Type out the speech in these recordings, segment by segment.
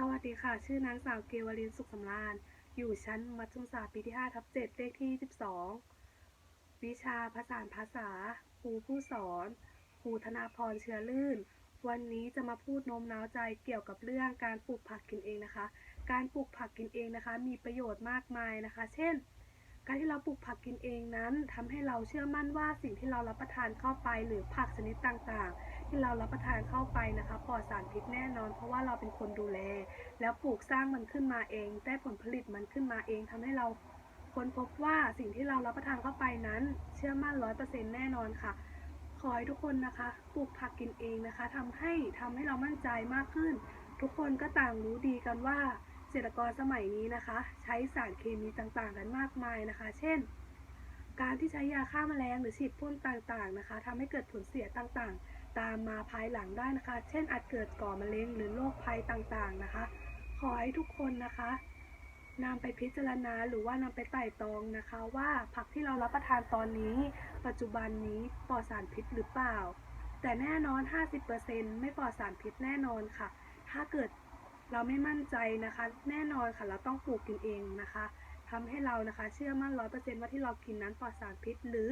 สวัสดีค่ะ ชื่อนางสาวเกวลินสุขสำราญ อยู่ชั้นมัธยมศึกษาปีที่5ทับ7เลขที่12วิชาภาษาภาษา ครูผู้สอนครูธนาพรเชื้อลื่น วันนี้จะมาพูดโน้มน้าวใจเกี่ยวกับเรื่องการปลูกผักกินเองนะคะ การปลูกผักกินเองนะคะ มีประโยชน์มากมายนะคะ เช่น การที่เราปลูกผักกินเองนั้นทำให้เราเชื่อมั่นว่าสิ่งที่เรารับประทานเข้าไปหรือผักชนิดต่างๆ ที่เรารับประทานเข้าไปนะคะปลอดสารพิษแน่นอน เพราะว่าเราเป็นคนดูแล แล้วปลูกสร้างมันขึ้นมาเอง ได้ผลผลิตมันขึ้นมาเองทำให้เราค้นพบว่าสิ่งที่เรารับประทานเข้าไปนั้น เชื่อมั่นร้อยเปอร์เซ็นต์แน่นอนค่ะ ขอให้ทุกคนนะคะปลูกผักกินเองนะคะทำให้ทำให้เรามั่นใจมากขึ้น ทุกคนก็ต่างรู้ดีกันว่าเกษตรกรสมัยนี้นะคะ ใช้สารเคมีต่างๆ กันมากมายนะคะ เช่น การที่ใช้ยาฆ่าแมลงหรือฉีดพ่นต่างๆนะคะทำให้เกิดผลเสียต่างๆ ตามมาภายหลังได้นะคะ เช่นอาจเกิดก่อมะเร็งหรือโรคภัยต่างๆนะคะ ขอให้ทุกคนนะคะนำไปพิจารณาหรือว่านำไปไต่ตองนะคะ ว่าผักที่เรารับประทานตอนนี้ ปัจจุบันนี้ปลอดสารพิษหรือเปล่า แต่แน่นอน 50%ไม่ปลอดสารพิษแน่นอนค่ะ ถ้าเกิดเราไม่มั่นใจนะคะ แน่นอนค่ะเราต้องปลูกกินเองนะคะ ทำให้เรานะคะ เชื่อมั่น100%ว่าที่เรากินนั้นปลอดสารพิษ หรือ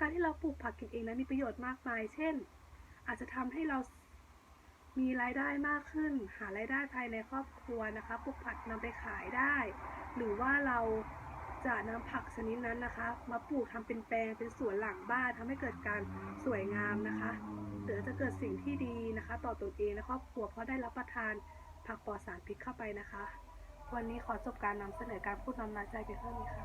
การที่เราปลูกผักกินเองนั้นมีประโยชน์มากมาย เช่น อาจจะทำให้เรามีรายได้มากขึ้น หารายได้ภายในครอบครัวนะคะปลูกผักนำไปขายได้ หรือว่าเราจะนำผักชนิดนั้นนะคะ มาปลูกทำเป็นแปลงเป็นสวนหลังบ้านทำให้เกิดการสวยงามนะคะหรือจะเกิดสิ่งที่ดีนะคะ ต่อตนเองและครอบครัวเพราะได้รับประทานผักปลอดสารพิษเข้าไปนะคะ วันนี้ขอจบการนำเสนอการพูดนำนาใจเพียงเท่านี้ค่ะ